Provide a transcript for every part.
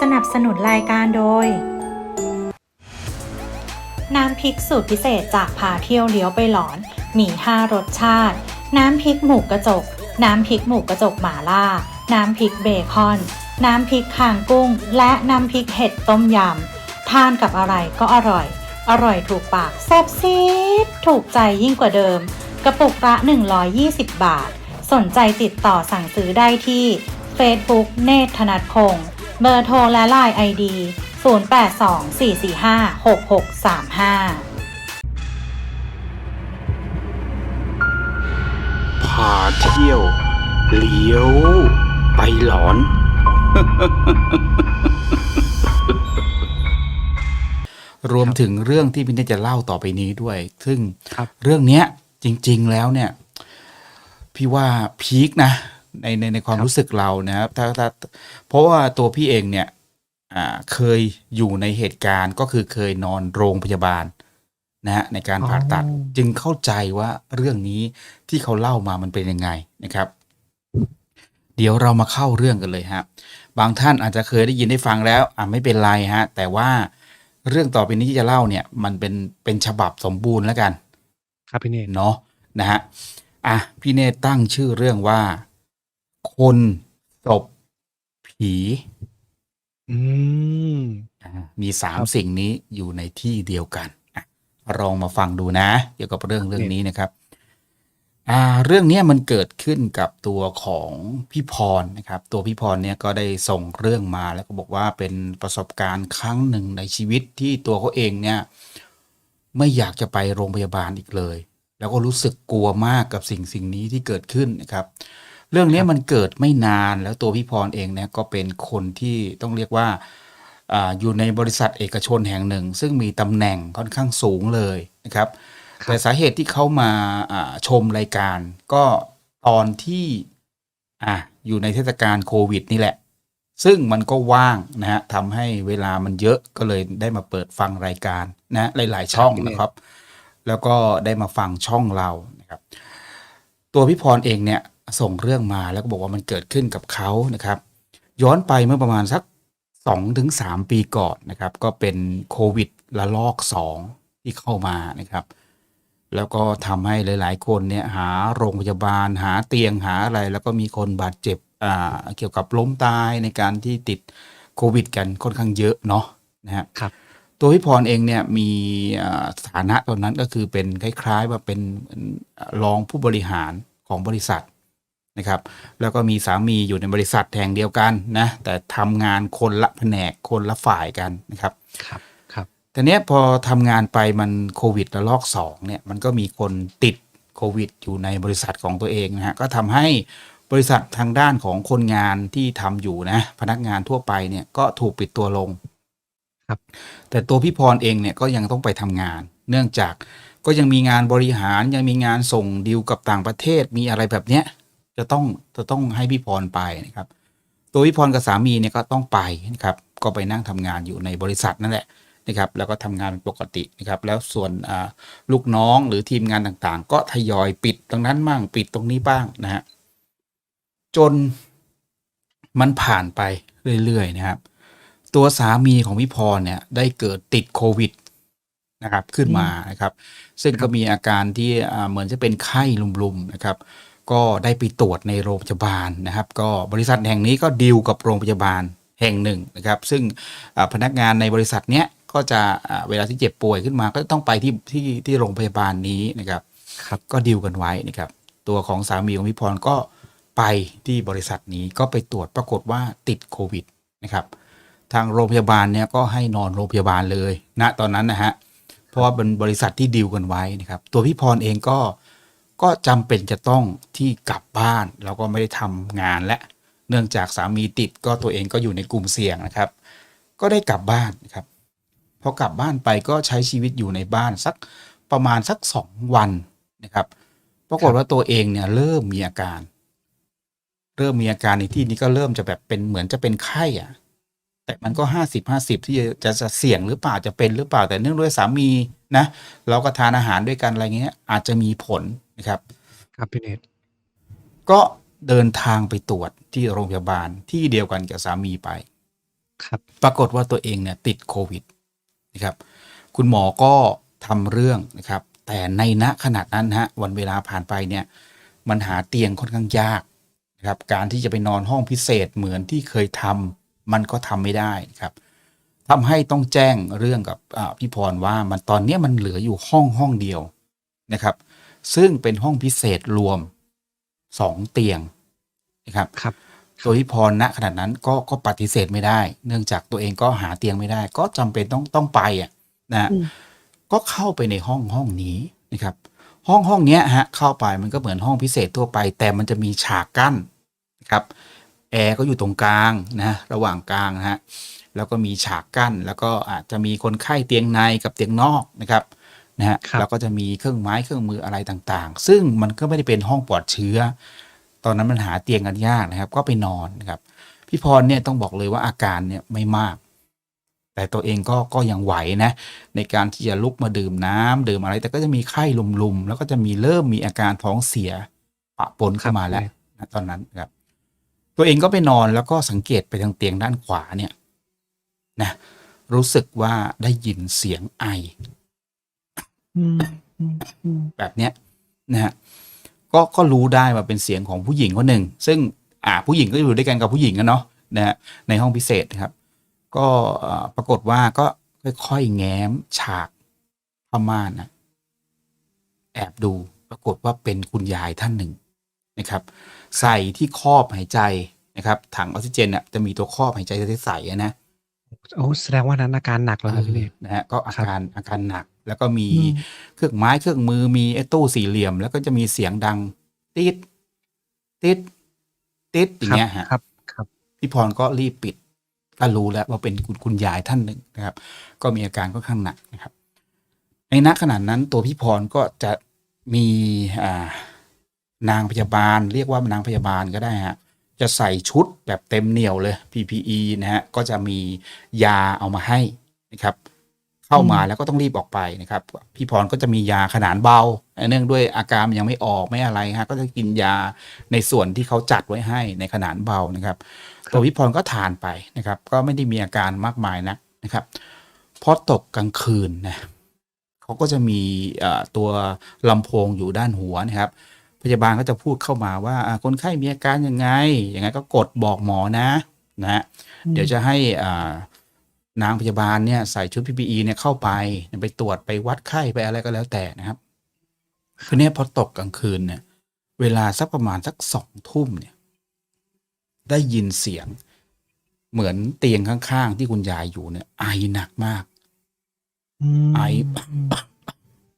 สนับสนุนรายการโดย น้ำพริกสูตรพิเศษจากพาเที่ยวเลี้ยวไปหลอน มีห้ารสชาติ น้ำพริกหมูกระจก น้ำพริกหมูกระจกหมาล่า น้ำพริกเบคอน น้ำพริกคางกุ้ง และน้ำพริกเห็ดต้มยำ ทานกับอะไรก็อร่อย อร่อยถูกปากแซ่บซีดถูกใจยิ่งกว่าเดิม กระปุกละ 120 บาท สนใจติดต่อสั่งซื้อได้ที่ Facebook เนธธนัทพงศ์ เบอร์โทรและไลน์ ID 0824456635 พาเที่ยวเลี้ยว ไปหลอน รวมถึงเรื่องที่พี่เนตจะเล่าต่อไปนี้ด้วย ซึ่งครับเรื่องเนี้ยจริง ๆ แล้วเนี่ย พี่ว่าพีคนะ ในในในความครับรู้สึกเรานะครับถ้าถ้าเพราะว่าตัวพี่เองเนี่ยอ่าเคยอยู่ในเหตุการณ์ก็คือเคยนอนโรงพยาบาลนะฮะในการผ่าตัดจึงเข้าใจว่าเรื่องนี้ที่เขาเล่ามามันเป็นยังไงนะครับ เดี๋ยวเรามาเข้าเรื่องกันเลยฮะบางท่านอาจจะเคยได้ยินได้ฟังแล้วอ่าไม่เป็นไรฮะ แต่ว่าเรื่องต่อไปนี้ที่จะเล่าเนี่ย มันเป็นเป็นฉบับสมบูรณ์แล้วกัน ครับพี่เนตรเนาะนะฮะอะพี่เนตตั้งชื่อเรื่องว่า คนศพผี อืมอ่ามีสามครับสิ่งนี้อยู่ในที่เดียวกันอะลองมาฟังดูนะ เกี่ยวกับเรื่องเรื่องนี้นะครับ อ่า เรื่องเนี้ยมันเกิดขึ้นกับตัวของพี่พรนะครับ ตัวพี่พรเนี่ยก็ได้ส่งเรื่องมาแล้วก็บอกว่าเป็นประสบการณ์ครั้งหนึ่งในชีวิตที่ตัวเขาเองเนี่ย ไม่อยากจะไปโรงพยาบาลอีกเลย แล้วก็รู้สึกกลัวมากกับสิ่งสิ่งนี้ที่เกิดขึ้นนะครับ เรื่องนี้มันเกิดไม่นานแล้วตัวพี่พรเองเนี่ยก็เป็นคนที่ต้องเรียกว่าอาอยู่ในบริษัทเอกชนแห่งหนึ่ง ซึ่งมีตำแหน่งค่อนข้างสูงเลยนะครับครับแต่สาเหตุที่เขามาอ่าชมรายการ ก็ตอนที่อะอยู่ในเทศกาลโควิดนี่แหละ ซึ่งมันก็ว่างนะฮะทำให้เวลามันเยอะก็เลยได้มาเปิดฟังรายการนะหลาย ๆ ช่องนะครับ แล้วก็ได้มาฟังช่องเรานะครับ ตัวพี่พรเองเนี่ย ส่งเรื่องมาแล้วก็บอกว่ามันเกิดขึ้นกับเขานะครับ ย้อนไปเมื่อประมาณสักสองถึงสามปีก่อนนะครับ ก็เป็นโควิดระลอกสองที่เข้ามานะครับ แล้วก็ทำให้หลาย ๆ คนเนี่ยหาโรงพยาบาล หาเตียงหาอะไร แล้วก็มีคนบาดเจ็บอ่าเกี่ยวกับล้มตายในการที่ติดโควิด กันค่อนข้างเยอะเนาะนะฮะครับตัวพี่พรเองเนี่ยมีอ่าสถานะตอนนั้นก็คือเป็นคล้ายๆว่าเป็นรองผู้บริหารของบริษัท นะครับ แล้วก็มีสามีอยู่ในบริษัทแห่งเดียวกันนะแต่ทำงานคนละแผนกคนละฝ่ายกันนะครับครับครับแต่เนี้ยพอทำงานไปมันโควิดระลอกสองเนี่ยมันก็มีคนติดโควิด อยู่ในบริษัทของตัวเองนะฮะก็ทำให้บริษัททางด้านของคนงานที่ทำอยู่นะพนักงานทั่วไปเนี่ยก็ถูกปิดตัวลงครับ แต่ตัวพี่พรเองเนี่ยก็ยังต้องไปทำงาน เนื่องจากก็ยังมีงานบริหารยังมีงานส่งดีลกับต่างประเทศมีอะไรแบบเนี้ย จะต้องจะต้องให้พี่พรไปนะครับ ตัวพี่พรกับสามีเนี่ยก็ต้องไปนะครับก็ไปนั่งทำงานอยู่ในบริษัทนั่นแหละนะครับ แล้วก็ทำงานปกตินะครับ แล้วส่วนลูกน้องหรือทีมงานต่างๆ ก็ทยอยปิดตรงนั้นบ้างปิดตรงนี้บ้างนะฮะจนมันผ่านไปเรื่อยๆนะครับ ตัวสามีของพี่พรเนี่ยได้เกิดติดโควิดนะครับขึ้นมานะครับ ซึ่งก็มีอาการที่เหมือนจะเป็นไข้ลุมๆนะครับ ก็ได้ไปตรวจในโรงพยาบาลนะครับ ก็บริษัทแห่งนี้ก็ดีลกับโรงพยาบาลแห่งหนึ่งนะครับ ซึ่งอ่าพนักงานในบริษัทเนี้ยก็จะอ่าเวลาที่เจ็บป่วยขึ้นมาก็ต้องไปที่ที่ที่โรงพยาบาลนี้นะครับครับก็ดีลกันไว้นะครับ ตัวของสามีของพี่พรก็ไปที่บริษัทนี้ก็ไปตรวจปรากฏว่าติดโควิดนะครับ ทางโรงพยาบาลเนี่ยก็ให้นอนโรงพยาบาลเลยณตอนนั้นนะฮะเพราะว่าเป็นบริษัทที่ดีลกันไว้นะครับ ตัวพี่พรเองก็ ก็จำเป็นจะต้องที่กลับบ้านแล้วก็ไม่ได้ทำงานและ เนื่องจากสามีติดก็ตัวเองก็อยู่ในกลุ่มเสี่ยงนะครับ ก็ได้กลับบ้านนะครับพอกลับบ้านไปก็ใช้ชีวิตอยู่ในบ้านสักประมาณสักสองวันนะครับปรากฏว่าตัวเองเนี่ยเริ่มมีอาการ เริ่มมีอาการในที่นี้ก็เริ่มจะแบบเป็นเหมือนจะเป็นไข้อะ แต่มันก็ห้าสิบห้าสิบที่จะจะเสี่ยงหรือเปล่าจะเป็นหรือเปล่าแต่เนื่องด้วยสามีนะ เราก็ทานอาหารด้วยกันอะไรเงี้ย อาจจะมีผล นะครับ ครับพี่เนตรก็เดินทางไปตรวจที่โรงพยาบาลที่เดียวกันกับสามีไป ครับ ปรากฏว่าตัวเองเนี่ยติดโควิดนะครับ คุณหมอก็ทำเรื่องนะครับ แต่ในณขนาดนั้นฮะวันเวลาผ่านไปเนี่ย มันหาเตียงค่อนข้างยากนะครับ การที่จะไปนอนห้องพิเศษเหมือนที่เคยทำมันก็ทำไม่ได้นะครับทำให้ต้องแจ้งเรื่องกับอ่าพี่พรว่ามันตอนเนี้ยมันเหลืออยู่ห้องห้องเดียวนะครับ ซึ่งเป็นห้องพิเศษรวมสองเตียงนะครับครับตัวพี่พรณขนาดนั้นก็ก็ปฏิเสธไม่ได้ เนื่องจากตัวเองก็หาเตียงไม่ได้ ก็จำเป็นต้องต้องไปอะนะฮะอืมก็เข้าไปในห้องห้องนี้นะครับ ห้องห้องเนี้ยฮะเข้าไปมันก็เหมือนห้องพิเศษทั่วไป แต่มันจะมีฉากกั้นนะครับแอร์ก็อยู่ตรงกลางนะระหว่างกลางนะฮะแล้วก็มีฉากกั้น แล้วก็อาจจะมีคนไข้เตียงในกับเตียงนอกนะครับ นะฮะครับแล้วก็จะมีเครื่องไม้เครื่องมืออะไรต่างๆ ซึ่งมันก็ไม่ได้เป็นห้องปลอดเชื้อ ตอนนั้นมันหาเตียงกันยากนะครับ ก็ไปนอนนะครับ พี่พรเนี่ยต้องบอกเลยว่าอาการเนี่ยไม่มาก แต่ตัวเองก็ก็ยังไหวนะ ในการที่จะลุกมาดื่มน้ำดื่มอะไร แต่ก็จะมีไข้ลุมๆแล้วก็จะมีเริ่มมีอาการท้องเสียปะปนเข้ามาแล้วนะตอนนั้นนะครับ ตัวเองก็ไปนอนแล้วก็สังเกตไปทางเตียงด้านขวาเนี่ยนะรู้สึกว่าได้ยินเสียงไออืมอืมอืม แบบเนี้ยนะฮะก็ก็รู้ได้ว่าเป็นเสียงของผู้หญิงคนหนึ่ง ซึ่งอ่าผู้หญิงก็อยู่ด้วยกันกับผู้หญิงกันเนาะนะฮะในห้องพิเศษนะครับ ก็เอ่อปรากฏว่าก็ค่อยๆแง้มฉากผ้าม่านนะแอบดูปรากฏว่าเป็นคุณยายท่านหนึ่งนะครับ ใส่ที่ครอบหายใจนะครับถังออกซิเจนเนี่ยจะมีตัวครอบหายใจใสๆอะนะโอ้แสดงว่านั้นอาการหนักแล้วนะพี่เนตนะฮะก็อาครับการอาการหนัก แล้วก็มีอืมเครื่องไม้เครื่องมือมีไอ้ตู้สี่เหลี่ยม แล้วก็จะมีเสียงดัง ติดติดติดอย่างเงี้ยฮะครับ ครับพี่พรก็รีบปิด ก็รู้แล้วว่าเป็นคุณคุณยายท่านหนึ่งนะครับ ก็มีอาการค่อนข้างหนักนะครับ ในณขณะนั้นตัวพี่พรก็จะมีอ่านางพยาบาล เรียกว่านางพยาบาลก็ได้ฮะจะใส่ชุดแบบเต็มเหนียวเลย PPE นะฮะก็จะมียาเอามาให้นะครับ เข้ามาแล้วก็ต้องรีบออกไปนะครับ พี่พรก็จะมียาขนาดเบา เนื่องด้วยอาการมันยังไม่ออกไม่อะไรฮะก็จะกินยาในส่วนที่เขาจัดไว้ให้ในขนาดเบานะครับครับตัวพี่พรก็ทานไปนะครับ ก็ไม่ได้มีอาการมากมายนักนะครับพอตกกลางคืนนะเขาก็จะมีเอ่อตัวลำโพงอยู่ด้านหัวนะครับ พยาบาลก็จะพูดเข้ามาว่าอ่าคนไข้มีอาการยังไงอย่างไงก็กดบอกหมอนะนะฮะเดี๋ยวจะให้อ่า นางพยาบาลเนี่ยใส่ชุด PPE เนี่ยเข้าไปไปตรวจไปวัดไข้ไปอะไรก็แล้วแต่นะครับคือเนี่ยพอตกกลางคืนเนี่ย เวลาสักประมาณสักสองทุ่มเนี่ย ได้ยินเสียง เหมือนเตียงข้างๆ ที่คุณยายอยู่เนี่ย ไอหนักมากมไอ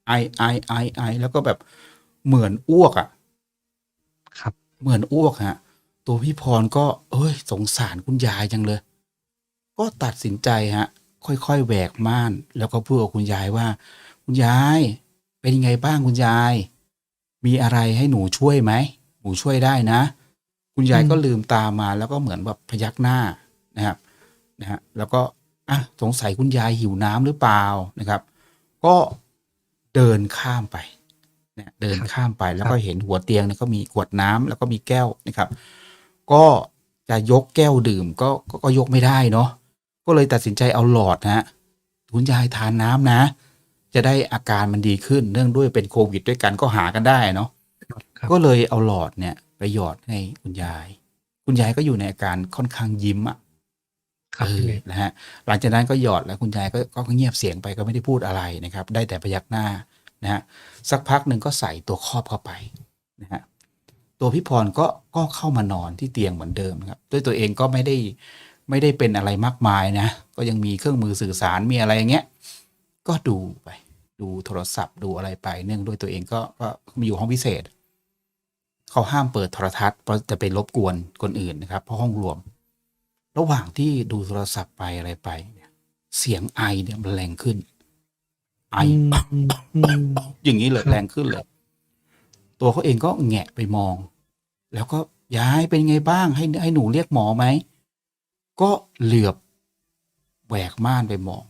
ไอไอไอไอแล้วก็แบบเหมือนอ้วกอะ่ะ ครับ เหมือนอ้วกฮะ ตัวพี่พรก็ เอ้ย สงสารคุณยายจังเลย ก็ตัดสินใจฮะ ค่อยๆแหวกม่าน แล้วก็พูดกับคุณยายว่า คุณยาย เป็นยังไงบ้างคุณยาย มีอะไรให้หนูช่วยไหมหนูช่วยได้นะ คุณยายก็ลืมตามาแล้วก็เหมือนแบบพยักหน้านะครับนะฮะแล้วก็อะสงสัยคุณยายหิวน้ำหรือเปล่านะครับ ก็เดินข้ามไปนะเดินครับข้ามไปแล้วครับก็เห็นหัวเตียงเนี่ยก็มีขวดน้ำแล้วก็มีแก้วนะครับ ก็จะยกแก้วดื่มก็ก็ก็ยกไม่ได้เนาะ ก็เลยตัดสินใจเอาหลอดนะฮะคุณยายทานน้ำนะ จะได้อาการมันดีขึ้นเนื่องด้วยเป็นโควิดด้วยกันก็หากันได้เนาะครับก็เลยเอาหลอดเนี่ย ไปหยอดให้คุณยาย คุณยายก็อยู่ในอาการค่อนข้างยิ้มอะครับเอพี่อเนตนะฮะหลังจากนั้นก็หยอดแล้วคุณยายก็ก็เงียบเสียงไปก็ไม่ได้พูดอะไรนะครับ ได้แต่พยักหน้านะฮะสักพักหนึ่งก็ใส่ตัวครอบเข้าไปนะฮะตัวพี่พรก็ก็เข้ามานอนที่เตียงเหมือนเดิมครับ ด้วยตัวเองก็ไม่ได้ ไม่ได้เป็นอะไรมากมายนะ ก็ยังมีเครื่องมือสื่อสารมีอะไรอย่างเงี้ยก็ดูไปดูโทรศัพท์ดูอะไรไป เนื่องด้วยตัวเองก็ก็มีอยู่ห้องพิเศษ เขาห้ามเปิดโทรทัศน์เพราะจะไปรบกวนคนอื่นนะครับ เพราะห้องรวม ระหว่างที่ดูโทรศัพท์ไปอะไรไปเนี่ยเสียงไอเนี่ยมันแรงขึ้น ไออืมอืมอืมอย่างนี้เลยครับแรงขึ้นเลย ตัวเขาเองก็แงะไปมอง แล้วก็ยายเป็นไงบ้างให้ให้หนูเรียกหมอไหม ก็เหลือบแหวกม่านไปมอง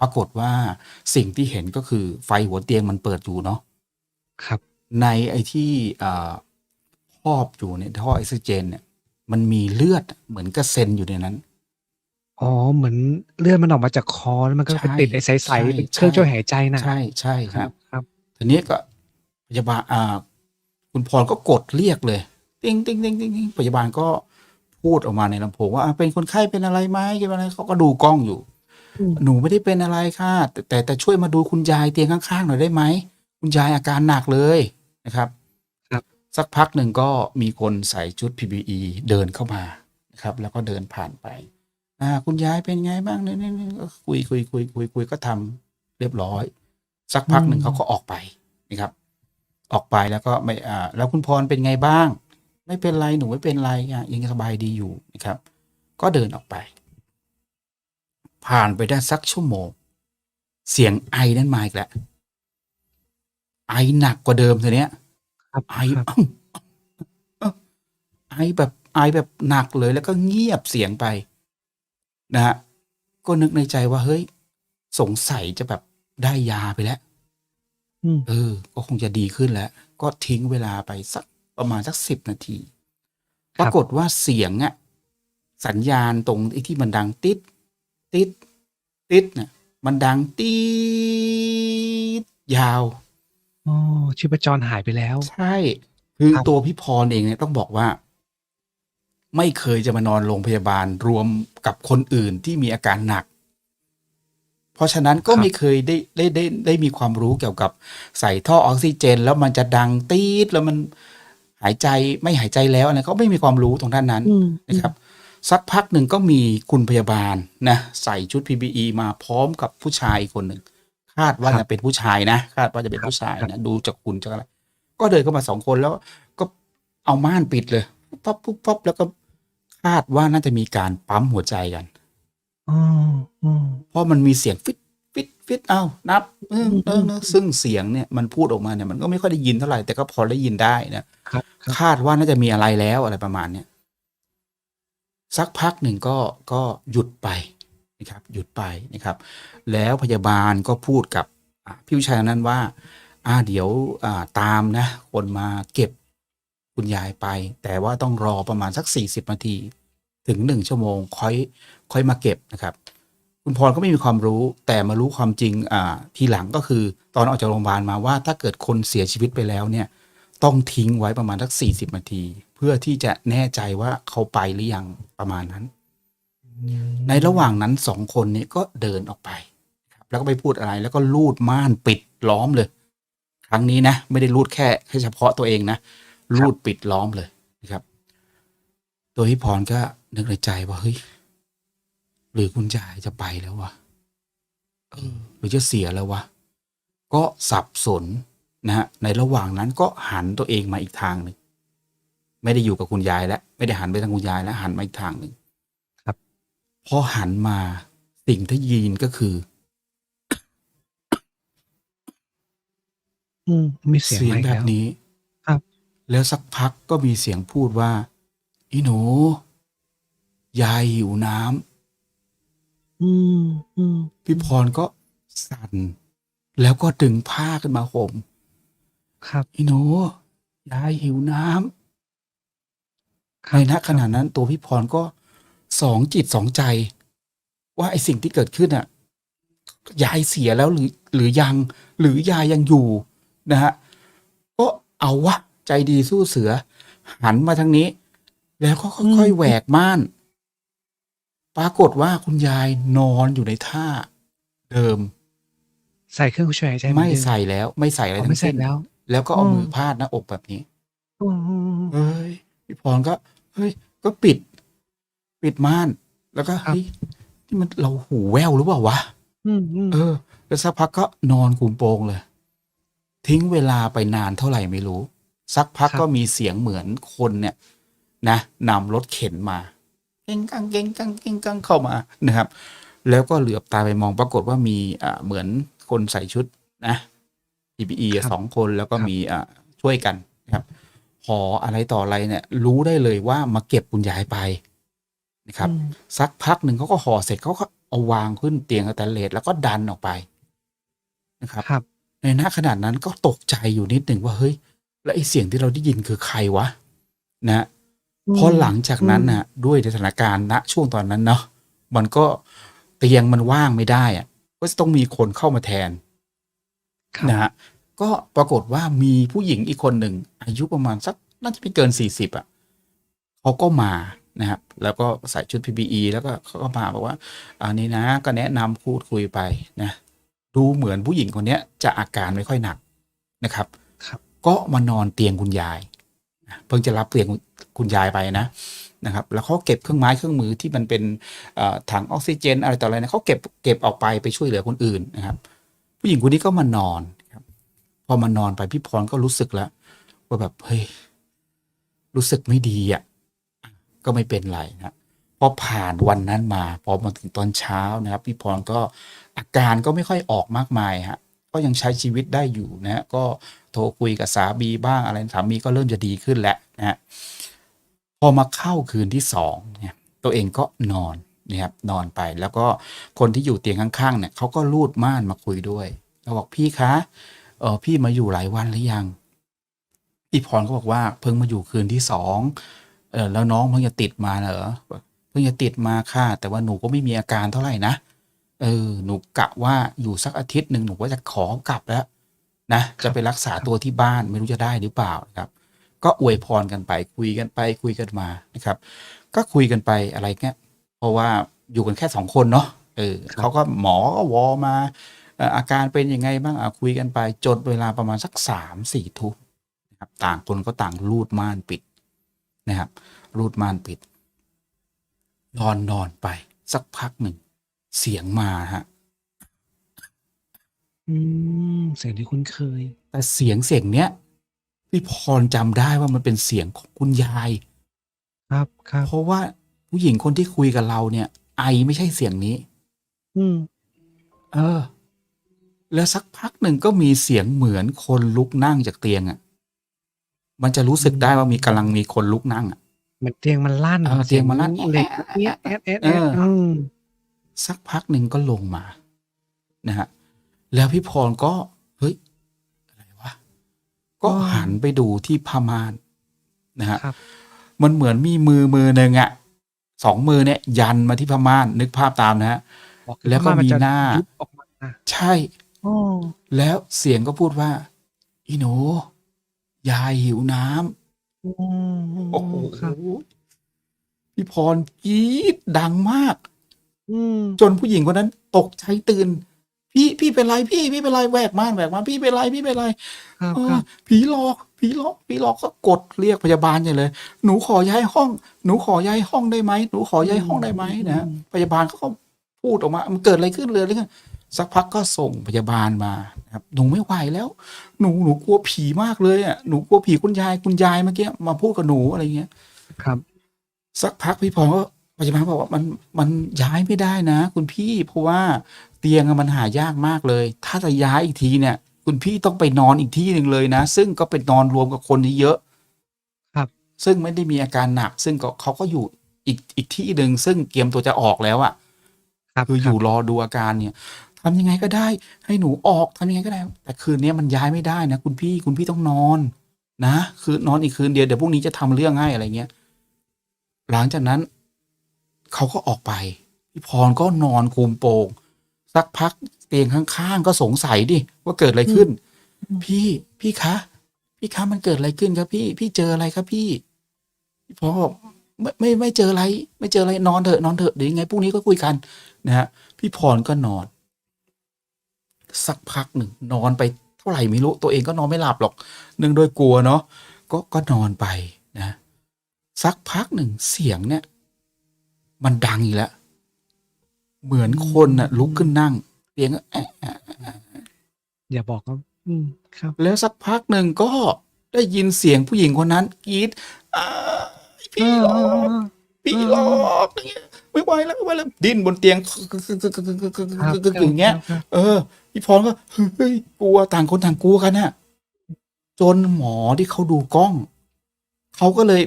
ปรากฏว่าสิ่งที่เห็นก็คือไฟหัวเตียงมันเปิดอยู่เนาะครับ ในไอ้ที่อ่าครอบอยู่ในท่อออกซิเจนเนี่ย มันมีเลือดเหมือนกระเซ็นอยู่ในนั้นอ๋อเหมือนเลือดมันออกมาจากคอแล้วมันก็ไปใช่ติดไอ้ใสใช่ๆเป็นเครื่องใช่ช่วยหายใจน่ะใช่ใช่ครับ ครับทีนี้ก็พยาบาลอ่า คุณพรก็กดเรียกเลย ติ้งติ้งติ้งติ้งติ้งพยาบาลก็ พูดออกมาในลำโพงว่าอะเป็นคนไข้เป็นอะไรไหมเป็นอะไรเขาก็ดูกล้องอยู่อืมหนูไม่ได้เป็นอะไรค่ะแต่แต่แต่ช่วยมาดูคุณยายเตียงข้างๆหน่อยได้ไหมคุณยายอาการหนักเลยนะครับ ครับ สักพักหนึ่งก็มีคนใส่ชุด PPE เดินเข้ามานะครับ แล้วก็เดินผ่านไป อ่า คุณยายเป็นไงบ้างเนี่ยเนี่ยเนี่ยก็คุยคุยคุยคุยคุยก็ทำเรียบร้อย สักพักหนึ่งอืมเขาก็ออกไปนะครับ ออกไปแล้วก็ไม่อ่า แล้วคุณพรเป็นไงบ้าง ไม่เป็นไรหนูไม่เป็นไรอะยังสบายดีอยู่นะครับ ก็เดินออกไป ผ่านไปได้สักชั่วโมง เสียงไอนั่นมาอีกแล้วไอหนักกว่าเดิมทีเนี้ยครับไอครับอ้าวอ้าวไอแบบไอแบบหนักเลยแล้วก็เงียบเสียงไป นะฮะก็นึกในใจว่าเฮ้ย สงสัยจะแบบได้ยาไปแล้วอืมเออ ก็คงจะดีขึ้นแล้ว ก็ทิ้งเวลาไปสัก ประมาณสักสิบนาที ปรากฏว่าเสียงอะสัญญาณตรงไอ้ที่มันดังติดติดติดเนี่ยมันดังตีดยาวอ๋อชีพจรหายไปแล้ว ใช่ คือครับตัวพี่พรเองเนี่ยต้องบอกว่า ไม่เคยจะมานอนโรงพยาบาลรวมกับคนอื่นที่มีอาการหนัก เพราะฉะนั้นก็ไม่เคยได้ได้ได้ได้มีความรู้เกี่ยวกับใส่ท่อออกซิเจน แล้วมันจะดังตีดแล้วมัน หายใจไม่หายใจแล้วอะไรเขาไม่มีความรู้ตรงด้านนั้นอืมนะครับ สักพักหนึ่งก็มีคุณพยาบาลนะใส่ชุด PPE มาพร้อมกับผู้ชายอีกคนหนึ่งคาดว่าครับจะเป็นผู้ชายนะคาดว่าจะเป็นครับผู้ชายครับนะดูจากคุณจากอะไรก็เดินเข้ามาสองคนแล้วก็เอาม่านปิดเลยปั๊บปุ๊บปั๊บแล้วก็คาดว่าน่าจะมีการปั๊มหัวใจกันอ๋ออืมเพราะมันมีเสียงฟิตฟิตฟิตเอ้านับเออเออเอออืมซึ่งเสียงเนี่ยมันพูดออกมาเนี่ยมันก็ไม่ค่อยได้ยินเท่าไหร่แต่ก็พอได้ยินได้นะ ครับคาดว่าน่าจะมีอะไรแล้วอะไรประมาณเนี้ยสักพักหนึ่งก็ก็หยุดไปนะครับ หยุดไปนะครับ แล้วพยาบาลก็พูดกับพี่วิชัยนั้นว่าอ่าเดี๋ยวอ่าตามนะ คนมาเก็บคุณยายไป แต่ว่าต้องรอประมาณสักสี่สิบนาทีถึงหนึ่งชั่วโมงค่อยค่อยมาเก็บนะครับ คุณพรก็ไม่มีความรู้แต่มารู้ความจริงอ่าทีหลังก็คือ ตอนออกจากโรงพยาบาลมาว่าถ้าเกิดคนเสียชีวิตไปแล้วเนี่ย ต้องทิ้งไว้ประมาณสักสี่สิบนาที เพื่อที่จะแน่ใจว่าเขาไปหรือยังประมาณนั้น ในระหว่างนั้นสองคนนี้ก็เดินออกไปครับแล้วก็ไปพูดอะไร แล้วก็ลูดม่านปิดล้อมเลย ครั้งนี้นะไม่ได้ลูดแค่แค่เฉพาะตัวเองนะลูดปิดล้อมเลยนะครับ ตัวพี่พรก็นึกในใจว่าเฮ้ยหรือคุณยายจะไปแล้ววะเออหรือจะเสียแล้ววะก็สับสน นะฮะในระหว่างนั้นก็หันตัวเองมาอีกทางหนึ่งไม่ได้อยู่กับคุณยายแล้วไม่ได้หันไปทางคุณยายแล้วหันมาอีกทางหนึ่งครับพอหันมาสิ่งที่ยินก็คือ อืมมีเสียงเสียงมาอีกแบแล้บวนี้ครับ แล้วสักพักก็มีเสียงพูดว่า อีหนู ยายหิวน้อืมอืมำพี่พรก็สั่นแล้วก็ดึงผ้าขึ้นมาห่ม ครับอีหนูยายหิวน้ำคในรับณขณะนั้นตัวพี่พรก็สองจิตสองใจ ว่าไอสิ่งที่เกิดขึ้นอะ ยายเสียแล้วหรือ หรือยัง หรือยายยังอยู่นะฮะก็เอาวะใจดีสู้เสือ หันมาทางนี้ แล้วก็ค่อยๆแหวกม่าน ปรากฏว่าคุณยายนอนอยู่ในท่า เดิม ใส่เครื่องช่วยหายใจเหอนไม่เดิใส่แล้ว ไม่ใส่อะไรอ๋อทั้ไม่งใส่สิ้นแล้ว แล้วก็เอาอืมมือพาดหน้าอกแบบนี้อืมอืมอืมเฮ้ยพี่พรก็เฮ้ย ก็ปิด ปิดม่าน แล้วก็ครับเฮ้ยนี่มันเราหูแว่วหรือเปล่าวะอืมอืมเออ แล้วสักพักก็นอนคุมโปงเลย ทิ้งเวลาไปนานเท่าไหร่ไม่รู้ สักพักก็มีเสียงเหมือนคนเนี่ย นะนำรถเข็นมาเก่งกังเก่งกังเก่งกังเข้ามานะครับ แล้วก็เหลือบตาไปมองปรากฏว่ามีอ่าเหมือนคนใส่ชุดนะ PPE ครับสองคนแล้วก็ครับมีอ่าช่วยกันนะครับหออะไรต่ออะไรเนี่ย รู้ได้เลยว่ามาเก็บคุณยายไปนะครับอืมสักพักหนึ่งเขาก็ห่อเสร็จเขาก็เอาวางขึ้นเตียงสแตนเลสแล้วก็ดันออกไปนะครับครับในหน้าขนาดนั้นก็ตกใจอยู่นิดหนึ่งว่าเฮ้ย แล้วไอ้เสียงที่เราได้ยินคือใครวะ นะอืมพอหลังจากนั้นน่ะด้วยสถานการณ์ณช่วงตอนนั้นเนาะมันก็เตียงมันว่างไม่ได้อะก็จะต้องมีคนเข้ามาแทนครับ นะฮะก็ปรากฏว่ามีผู้หญิงอีกคนหนึ่ง อายุประมาณสักน่าจะไม่เกินสี่สิบอะเขาก็มานะครับ แล้วก็ใส่ชุด PPE แล้วก็เขาก็มาบอกว่า อันนี้นะก็แนะนำพูดคุยไปนะดูเหมือนผู้หญิงคนเนี้ยจะอาการไม่ค่อยหนักนะครับครับ ก็มานอนเตียงคุณยายนะเพิ่งจะรับเตียงคุณยายไปนะนะครับ แล้วเขาเก็บเครื่องไม้เครื่องมือที่มันเป็นเอ่อถังออกซิเจน อะไรต่ออะไรนะเขาเก็บเก็บออกไปไปช่วยเหลือคนอื่นนะครับ ผู้หญิงคนนี้ก็มานอนครับพอมานอนไปพี่พรก็รู้สึกแล้ว ว่าแบบเฮ้ยรู้สึกไม่ดีอะก็ไม่เป็นไรนะพอผ่านวันนั้นมาพอมาถึงตอนเช้านะครับ พี่พรก็อาการก็ไม่ค่อยออกมากมายฮะก็ยังใช้ชีวิตได้อยู่นะฮะก็โทรคุยกับสามีบ้างอะไรสามีก็เริ่มจะดีขึ้นแล้วนะฮะพอมาเข้าคืนที่สองเนี่ยตัวเองก็นอน นะครับนอนไปแล้วก็คนที่อยู่เตียงข้างๆเนี่ยเขาก็ลูดม่านมาคุยด้วยเราบอกพี่คะเออพี่มาอยู่หลายวันหรือยังพี่พรก็บอกว่าเพิ่งมาอยู่คืนที่สองเออแล้วน้องเพิ่งจะติดมาเหรอเพิ่งจะติดมาค่ะแต่ว่าหนูก็ไม่มีอาการเท่าไหร่นะเออหนูกะว่าอยู่สักอาทิตย์หนึ่งหนูก็จะขอกลับแล้วนะจะไปรักษาตัวที่บ้านไม่รู้จะได้หรือเปล่านะครับ ก็อวยพรกันไปคุยกันไปคุยกันมานะครับ ก็คุยกันไปอะไรเงี้ยเพ ราะว่าอยู่กันแค่สองคนเนาะเออเขาก็หมอก็วอมาเอ่ออาการเป็นยังไงบ้างอะคุยกันไปจนเวลาประมาณสักสามสี่ทุ่มนะครับ ต่างคนก็ต่างรูดม่านปิดนะครับ รูดม่านปิด นอนนอนไป สักพักหนึ่ง เสียงมาฮะอืมเสียงที่คุ้นเคย แต่เสียงเสียงเนี้ยพี่พรจำได้ว่ามันเป็นเสียงของคุณยาย ครับครับเพราะว่า ผู้หญิงคนที่คุยกับเราเนี่ย ไอไม่ใช่เสียงนี้ อืม เออ แล้วสักพักหนึ่งก็มีเสียงเหมือนคนลุกนั่งจากเตียงอะ มันจะรู้สึกได้ว่ามีกำลังมีคนลุกนั่งอะเหมือนเตียงมันลั่นเออเตียงมันลั่นสีเหล็กเนี้ยแอดแอดแอดเอออืมสักพักหนึ่งก็ลงมา นะฮะแล้วพี่พรก็เฮ้ยอะไรวะก็หันไปดูที่ผ้าม่านนะฮะครับมันเหมือนมีมือมือหนึ่งอะ สองมือเนี่ยยันมาที่ผ้าม่านนึกภาพตามนะฮะบอกแล้วก็ามีจะหน้ายุบออกมาใช่อ๋อแล้วเสียงก็พูดว่า อีหนู ยายหิวน้ำโอ้โอ้โหครับพี่พรกรี๊ดดังมากอืมจนผู้หญิงคนนั้น ตกใจตื่น พี่พี่เป็นไรพี่ พี่เป็นไรแหวกม่านแหวกม่านพี่เป็นไรพี่เป็นไรครับเอคอรับผีหลอก ผีหลอกผีหลอกก็กดเรียกพยาบาลใหญ่เลย หนูขอย้ายห้อง หนูขอย้ายห้องได้ไหมหนูขอย้ายห้องได้ไหมนะฮะพยาบาลเขาก็พูดออกมา มันเกิดอะไรขึ้นเลยอะไรขึ้นสักพักก็ส่งพยาบาลมานะครับหนูไม่ไหวแล้ว หนูหนูกลัวผีมากเลยอะหนูกลัวผีคุณยายคุณยายเมื่อกี้มาพูดกับหนูอะไรเงี้ย ครับ สักพักพี่พรก็พยาบาลบอกว่ามันมันย้ายไม่ได้นะ คุณพี่เพราะว่าเตียงอะมันหายากมากเลย ถ้าจะย้ายอีกทีเนี่ย คุณพี่ต้องไปนอนอีกที่หนึ่งเลยนะ ซึ่งก็เป็นนอนรวมกับคนที่เยอะ ครับ ซึ่งไม่ได้มีอาการหนัก ซึ่งก็เขาก็อยู่อีกอีกที่หนึ่งซึ่งเตรียมตัวจะออกแล้วอะครับคืออยู่รอดูอาการเนี่ยทำยังไงก็ได้ ให้หนูออกทำยังไงก็ได้ แต่คืนนี้มันย้ายไม่ได้นะคุณพี่คุณพี่ต้องนอนนะคือนอนอีกคืนเดียวเดี๋ยวพรุ่งนี้จะทำเรื่องให้อะไรเงี้ย หลังจากนั้นเขาก็ออกไปพี่พรก็นอนคุมโปงสักพักเตียงข้างๆก็สงสัยดิว่าเกิดอะไรขึ้น พี่พี่คะพี่คะมันเกิดอะไรขึ้นครับพี่ พี่เจออะไรครับพี่พี่พรบอกไม่ไม่ไม่เจออะไร ไม่เจออะไรนอนเถอะนอนเถอะเดี๋ยวยังไงพรุ่งนี้ก็คุยกันนะฮะพี่พรก็นอน สักพักหนึ่งนอนไปเท่าไหร่ไม่รู้ตัวเองก็นอนไม่หลับหรอกเนื่องด้วยกลัวเนาะก็ก็นอนไปนะ สักพักหนึ่งเสียงเนี่ย มันดังอีกแล้วเหมือนคนน่ะลุกขึ้นนั่ง เตียงก็แอะแอะอย่าบอกว่าอืมครับ แล้วสักพักหนึ่งก็ได้ยินเสียงผู้หญิงคนนั้นกรีดอ้ายพี่หลอกพี่หลอกอย่างเงี้ยไม่ไหวแล้วไม่ไหวแล้วดิ้นบนเตียงครับอย่างเงี้ยครับเออพี่พรก็เฮ้ยกลัวต่างคนต่างกลัวกันน่ะ จนหมอที่เขาดูกล้อง เขาก็เลย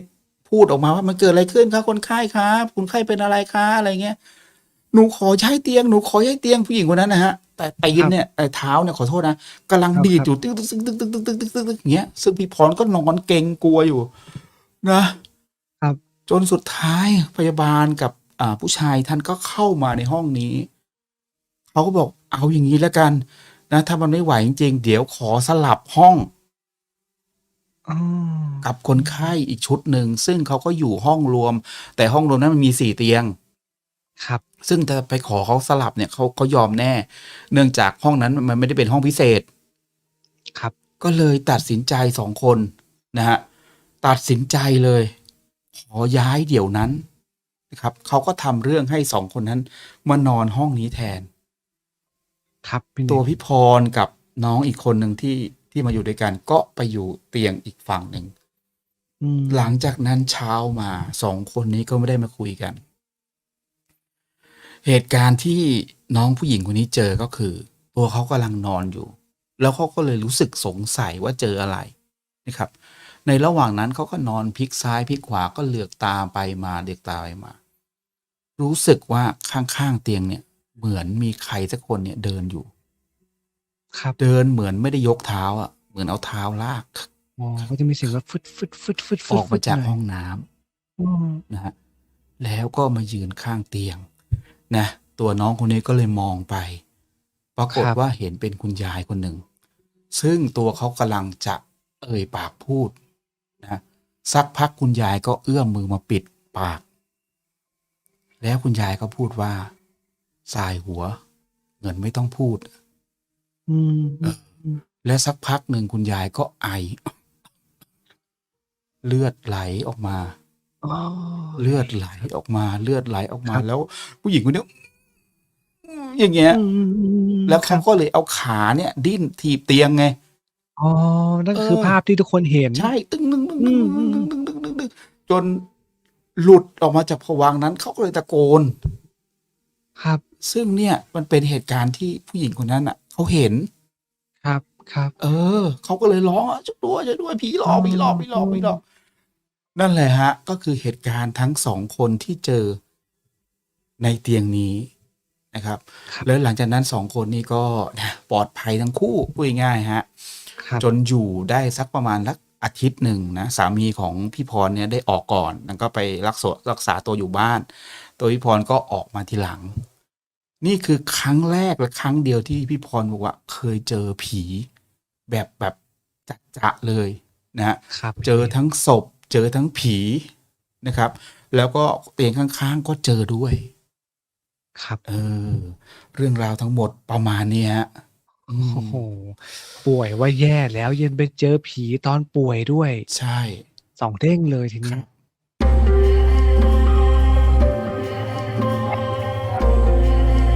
พูดออกมาว่ามันเกิดอะไรขึ้นครับคนไข้ครับคนไข้เป็นอะไรคะอะไรเงี้ย หนูขอย้ายเตียงหนูขอย้ายเตียงผู้หญิงคนนั้นนะฮะ แต่ตีนเนี่ยแต่เท้าเนี่ยขอโทษนะกำลังครับดีดอยู่ตึ๊กตึ๊กตึ๊กตึ๊กตึ๊กตึ๊กตึ๊กตึ๊กตึ๊กอย่างเงี้ยซึ่งพี่พรก็นอนเกรงกลัวอยู่ นะครับ จนสุดท้ายพยาบาลกับอ่าผู้ชายท่านก็เข้ามาในห้องนี้เขาก็บอกเอาอย่างนี้แล้วกัน นะ ถ้ามันไม่ไหวจริงๆเดี๋ยวขอสลับห้อง อ๋อ กับคนไข้อีกชุดหนึ่ง ซึ่งเขาก็อยู่ห้องรวม แต่ห้องรวมนั้นมันมีสี่เตียง ครับ ซึ่งจะไปขอเขาสลับเนี่ยเขาเขายอมแน่ เนื่องจากห้องนั้นมันไม่ได้เป็นห้องพิเศษ ครับ ก็เลยตัดสินใจสองคนนะฮะตัดสินใจเลย ขอย้ายเดี๋ยวนั้นนะครับเขาก็ทำเรื่องให้สองคนนั้น มานอนห้องนี้แทน ครับพี่ตัวเน่งพี่พรกับน้องอีกคนหนึ่งที่ที่มาอยู่ด้วยกัน ก็ไปอยู่เตียงอีกฝั่งหนึ่งอืมหลังจากนั้นเช้ามาสองคนนี้ก็ไม่ได้มาคุยกัน เหตุการณ์ที่น้องผู้หญิงคนนี้เจอก็คือ ตัวเขากำลังนอนอยู่ แล้วเขาก็เลยรู้สึกสงสัยว่าเจออะไรนะครับ ในระหว่างนั้นเขาก็นอนพลิกซ้ายพลิกขวาก็เหลือกตาไปมาเดือกตาไปมา รู้สึกว่าข้างๆเตียงเนี่ย เหมือนมีใครสักคนเนี่ยเดินอยู่ ครับเดินเหมือนไม่ได้ยกเท้าอะเหมือนเอาเท้าลากอ๋อก็จะมีเสียงว่าฟึดฟึดฟึดฟึดฟึอดอกมาจากฟึดห้องน้ำอืมนะฮะแล้วก็มายืนข้างเตียง นะตัวน้องคนนี้ก็เลยมองไป ปรากฏว่าเห็นเป็นคุณยายคนหนึ่ง ซึ่งตัวเขากำลังจะเอ่ยปากพูดนะสักพักคุณยายก็เอื้อมมือมาปิดปาก แล้วคุณยายก็พูดว่า สายหัว เงินไม่ต้องพูด อืมและสักพักหนึ่งคุณยายก็ไอ เลือดไหลออกมา อ๋อ เลือดไหลออกมา เลือดไหลออกมาครับ แล้ว ผู้หญิงคนนี้อย่างเงี้ย อืมแล้วคเขารับก็เลยเอาขาเนี่ย ดิ้นถีบเตียงไง อ๋อ นั่นคือเออ ภาพที่ทุกคนเห็น ใช่ ตึ้งตึ้งตึ้งอืตึ้งมตึ้งตึ้งตึ้งตึ้งตึ้งตึ้งจนหลุดออกมาจากผวังค์นั้นเขาก็เลยตะโกนครับ ซึ่งเนี่ยมันเป็นเหตุการณ์ที่ผู้หญิงคนนั้นอะเขาเห็น ครับ ครับ เออเขาก็เลยร้องอะช่วยด้วยช่วยด้วยผีหลอกผีหลอกผีหลอกผีหลอก นั่นแหละฮะ ก็คือเหตุการณ์ทั้งสองคนที่เจอในเตียงนี้นะครับครับแล้วหลังจากนั้นสองคนนี้ก็นะปลอดภัยทั้งคู่พูดง่ายๆฮะครับจนอยู่ได้สักประมาณสักอาทิตย์หนึ่งนะสามีของพี่พรเนี่ยได้ออกก่อนแล้วก็ไปรักษารักษาตัวอยู่บ้าน ตัวพี่พรก็ออกมาทีหลัง นี่คือครั้งแรกและครั้งเดียวที่พี่พรบอกว่า เคยเจอผีแบบแบบจัดจะๆเลยนะฮะครับเจอทั้งศพ เจอทั้งผีนะครับ แล้วก็เตียงข้างๆ ก็เจอด้วย ครับเออเรื่องราวทั้งหมดประมาณเนี้ยอืมโอ้โหป่วยว่าแย่แล้วยังไปเจอผีตอนป่วยด้วย ใช่ สองเด้งเลยทีคนี้รับ